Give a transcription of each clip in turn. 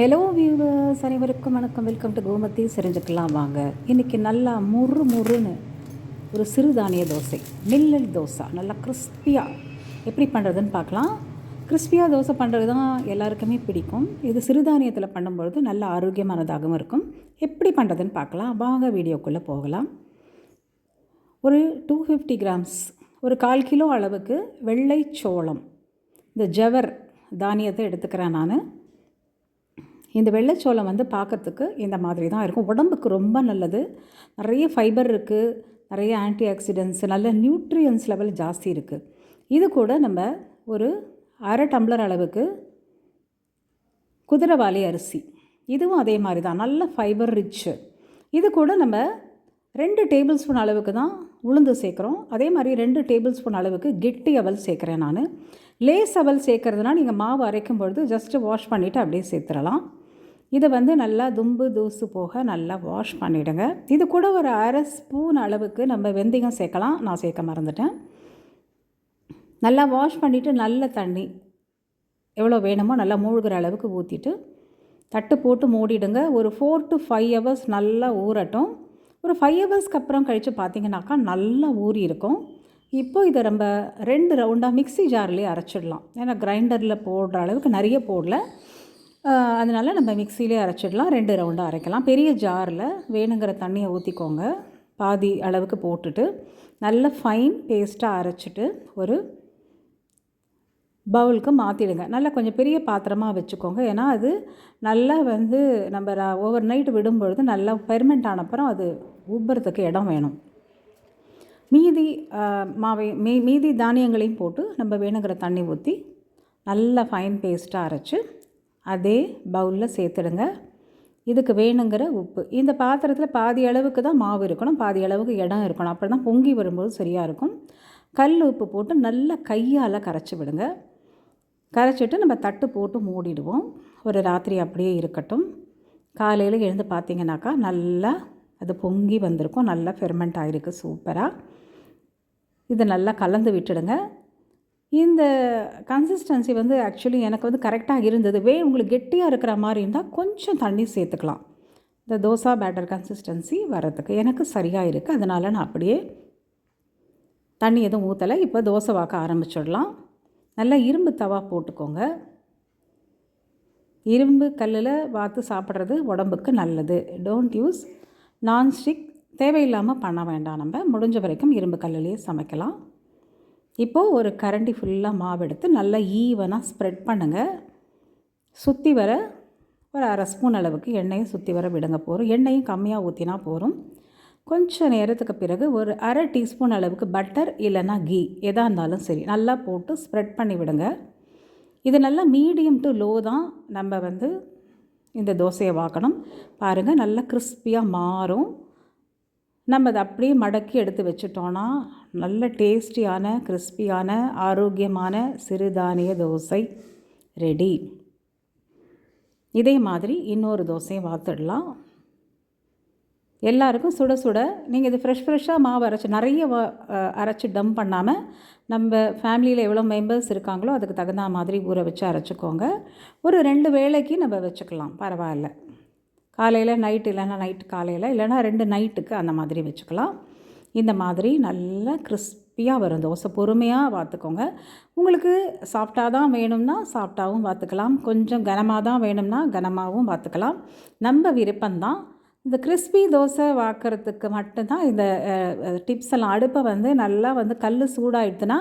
Hello viewers அனைவருக்கும் வணக்கம். Welcome to கோமத்தி செரிஞ்சுக்கலாம் வாங்க. இன்றைக்கி நல்லா முறு முறுன்னு ஒரு சிறுதானிய தோசை மில்லல் தோசை நல்லா கிறிஸ்பியாக எப்படி பண்ணுறதுன்னு பார்க்கலாம். கிறிஸ்பியாக தோசை பண்ணுறது தான் எல்லாருக்குமே பிடிக்கும். இது சிறுதானியத்தில் பண்ணும்பொழுது நல்ல ஆரோக்கியமானதாகவும் இருக்கும். எப்படி பண்ணுறதுன்னு பார்க்கலாம். வாங்க வீடியோக்குள்ளே போகலாம். ஒரு டூ ஃபிஃப்டி கிராம்ஸ் ஒரு கால் கிலோ அளவுக்கு வெள்ளை சோளம். இந்த ஜவர் தானியத்தை எடுத்துக்கிறேன் நான். இந்த வெள்ளைச்சோளம் வந்து பார்க்கறதுக்கு இந்த மாதிரி தான் இருக்கும். உடம்புக்கு ரொம்ப நல்லது. நிறைய ஃபைபர் இருக்குது நிறைய ஆன்டி ஆக்சிடென்ட்ஸ் நல்ல நியூட்ரியன்ஸ் லெவல் ஜாஸ்தி இருக்குது இது கூட நம்ம ஒரு அரை டம்ளர் அளவுக்கு குதிரைவாலி அரிசி. இதுவும் அதே மாதிரி தான் நல்ல ஃபைபர் ரிச்சு இது கூட நம்ம ரெண்டு டேபிள் ஸ்பூன் அளவுக்கு தான் உளுந்து சேர்க்குறோம். அதே மாதிரி ரெண்டு டேபிள் ஸ்பூன் அளவுக்கு கெட்டி அவல் சேர்க்குறேன் நான். லேஸ் அவல் சேர்க்குறதுனா நீங்கள் மாவு அரைக்கும் பொழுது ஜஸ்ட்டு வாஷ் பண்ணிவிட்டு அப்படியே சேர்த்துடலாம் இதை வந்து நல்லா தும்பு தூசு போக நல்லா வாஷ் பண்ணிவிடுங்க இது கூட ஒரு அரை ஸ்பூன் அளவுக்கு நம்ம வெந்தயம் சேர்க்கலாம். நான் சேர்க்க மறந்துட்டேன். நல்லா வாஷ் பண்ணிவிட்டு நல்ல தண்ணி எவ்வளோ வேணுமோ நல்லா மூழ்கிற அளவுக்கு ஊற்றிட்டு தட்டு போட்டு மூடிடுங்க. ஒரு ஃபோர் டு ஃபைவ் ஹவர்ஸ் நல்லா ஊறட்டும். ஒரு ஃபைவ் ஹவர்ஸ்க்கு அப்புறம் கழித்து பார்த்தீங்கன்னாக்கா நல்லா ஊறி இருக்கும். இப்போ இதை நம்ம ரெண்டு ரவுண்டாக மிக்ஸி ஜார்லேயே அரைச்சிடலாம். ஏன்னா கிரைண்டரில் போடுற அளவுக்கு நிறைய போடல. அதனால் நம்ம மிக்சிலே அரைச்சிடலாம். ரெண்டு ரவுண்டாக அரைக்கலாம். பெரிய ஜாரில் வேணுங்கிற தண்ணியை ஊற்றிக்கோங்க பாதி அளவுக்கு போட்டுட்டு நல்ல ஃபைன் பேஸ்ட்டாக அரைச்சிட்டு ஒரு பவுலுக்கு மாற்றிடுங்க நல்லா கொஞ்சம் பெரிய பாத்திரமாக வச்சுக்கோங்க. ஏன்னா அது நல்லா வந்து நம்ம ஓவர் நைட் விடும்பொழுது நல்லா பெர்மெண்ட் ஆனப்புறம் அது உப்புறதுக்கு இடம் வேணும். மீதி மாவை மீ மீதி தானியங்களையும் போட்டு நம்ம வேணுங்கிற தண்ணி ஊற்றி நல்லா ஃபைன் பேஸ்ட்டாக அரைச்சி அதே பவுலில் சேர்த்துடுங்க. இதுக்கு வேணுங்கிற உப்பு. இந்த பாத்திரத்தில் பாதி அளவுக்கு தான் மாவு இருக்கணும். பாதி அளவுக்கு இடம் இருக்கணும். அப்போ தான் பொங்கி வரும்போது சரியாக இருக்கும். கல் உப்பு போட்டு நல்லா கையால் கரைச்சி விடுங்க. கரைச்சிட்டு நம்ம தட்டு போட்டு மூடிடுவோம். ஒரு ராத்திரி அப்படியே இருக்கட்டும். காலையில் எழுந்து பார்த்தீங்கன்னாக்கா நல்லா அது பொங்கி வந்திருக்கும். நல்லா ஃபெர்மெண்ட் ஆகிருக்கு சூப்பராக இதை நல்லா கலந்து விட்டுடுங்க. இந்த கன்சிஸ்டன்சி வந்து ஆக்சுவலி எனக்கு வந்து கரெக்டாக இருந்தது. வே உங்களுக்கு கெட்டியாக இருக்கிற மாதிரி இருந்தால் கொஞ்சம் தண்ணி சேர்த்துக்கலாம். இந்த தோசா பேட்டர் கன்சிஸ்டன்சி வர்றதுக்கு எனக்கு சரியாக இருக்குது அதனால் நான் அப்படியே தண்ணி எதுவும் ஊற்றலை இப்போ தோசை வாக்க ஆரம்பிச்சிடலாம். நல்லா இரும்பு தவா போட்டுக்கோங்க. இரும்பு கல்லில் வாத்து சாப்பிட்றது உடம்புக்கு நல்லது. டோன்ட் யூஸ் நான்ஸ்டிக் தேவையில்லாமல் பண்ண வேண்டாம் நம்ம. முடிஞ்ச வரைக்கும் இரும்பு கல்லுலேயே சமைக்கலாம். இப்போது ஒரு கரண்டி ஃபுல்லாக மாவு எடுத்து நல்லா ஈவனாக ஸ்ப்ரெட் பண்ணுங்கள் சுற்றி வர ஒரு அரை ஸ்பூன் அளவுக்கு எண்ணெயை சுற்றி வர விடுங்க. போகிறோம் எண்ணெயும் கம்மியாக ஊற்றினா போகிறோம் கொஞ்சம் நேரத்துக்கு பிறகு ஒரு அரை டீஸ்பூன் அளவுக்கு பட்டர் இல்லைன்னா கீ எதாக இருந்தாலும் சரி நல்லா போட்டு ஸ்ப்ரெட் பண்ணி விடுங்க. இது நல்லா மீடியம் டு லோ தான். நம்ம வந்து இந்த தோசையை வாக்கணும் பாருங்கள் நல்லா கிறிஸ்பியாக மாறும். நம்ம அதை அப்படியே மடக்கி எடுத்து வச்சுட்டோன்னா நல்ல டேஸ்டியான கிறிஸ்பியான ஆரோக்கியமான சிறுதானிய தோசை ரெடி இதே மாதிரி இன்னொரு தோசையை வாத்துடலாம் எல்லாருக்கும் சுட சுட நீங்கள் இது ஃப்ரெஷ் ஃப்ரெஷ்ஷாக மாவு அரைச்சி நிறைய அரைச்சி டம் பண்ணாமல் நம்ம ஃபேமிலியில் எவ்வளோ மெம்பர்ஸ் இருக்காங்களோ அதுக்கு தகுந்த மாதிரி ஊற வச்சு அரைச்சிக்கோங்க. ஒரு ரெண்டு வேளைக்கு நம்ம வச்சுக்கலாம் பரவாயில்ல. காலையில் நைட்டு இல்லைன்னா நைட்டு காலையில் இல்லைன்னா ரெண்டு நைட்டுக்கு அந்த மாதிரி வச்சுக்கலாம். இந்த மாதிரி நல்லா கிறிஸ்பியாக வரும். தோசை பொறுமையாக பார்த்துக்கோங்க உங்களுக்கு சாஃப்டாக தான் வேணும்னா சாஃப்டாகவும் பார்த்துக்கலாம் கொஞ்சம் கனமாக தான் வேணும்னா கனமாகவும் பார்த்துக்கலாம் நம்ம விருப்பம்தான் இந்த கிறிஸ்பி தோசை வாக்கிறதுக்கு மட்டும்தான் இந்த டிப்ஸ் எல்லாம். அடுப்பை வந்து நல்லா வந்து கல் சூடாகிடுதுன்னா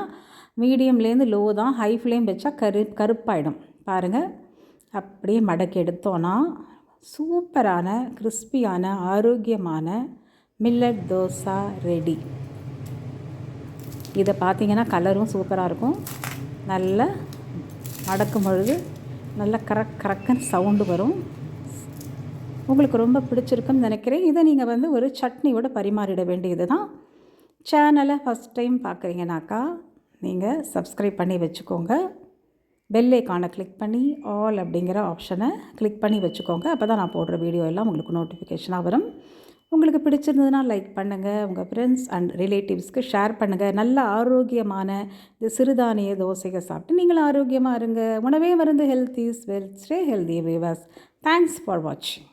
மீடியம்லேருந்து லோ தான் ஹை ஃப்ளேம் வச்சா கரு கருப்பாயிடும். பாருங்கள் அப்படியே மடக்கி எடுத்தோன்னா சூப்பரான கிறிஸ்பியான ஆரோக்கியமான மில்லட் தோசா ரெடி இதை பார்த்தீங்கன்னா கலரும் சூப்பராக இருக்கும். நல்லா மடக்கும் பொழுது நல்லா கரக் கரக்குன்னு சவுண்டு வரும். உங்களுக்கு ரொம்ப பிடிச்சிருக்குன்னு நினைக்கிறேன். இதை நீங்கள் வந்து ஒரு சட்னியோட பரிமாறிட வேண்டியது தான் சேனலை ஃபஸ்ட் டைம் பார்க்குறீங்கனாக்கா நீங்கள் சப்ஸ்கிரைப் பண்ணி வச்சுக்கோங்க. பெல் ஐக்கானை கிளிக் பண்ணி ஆல் அப்படிங்கிற ஆப்ஷனை கிளிக் பண்ணி வச்சுக்கோங்க. அப்போ தான் நான் போடுற வீடியோ எல்லாம் உங்களுக்கு நோட்டிஃபிகேஷனாக வரும். உங்களுக்கு பிடிச்சிருந்ததுன்னா லைக் பண்ணுங்கள் உங்கள் ஃப்ரெண்ட்ஸ் அண்ட் ரிலேட்டிவ்ஸ்க்கு ஷேர் பண்ணுங்கள் நல்ல ஆரோக்கியமான இந்த சிறுதானிய தோசையை சாப்பிட்டு நீங்களும் ஆரோக்கியமாக இருங்க. உணவே மருந்து health is wealth stay healthy Vilas thanks for வாட்சிங்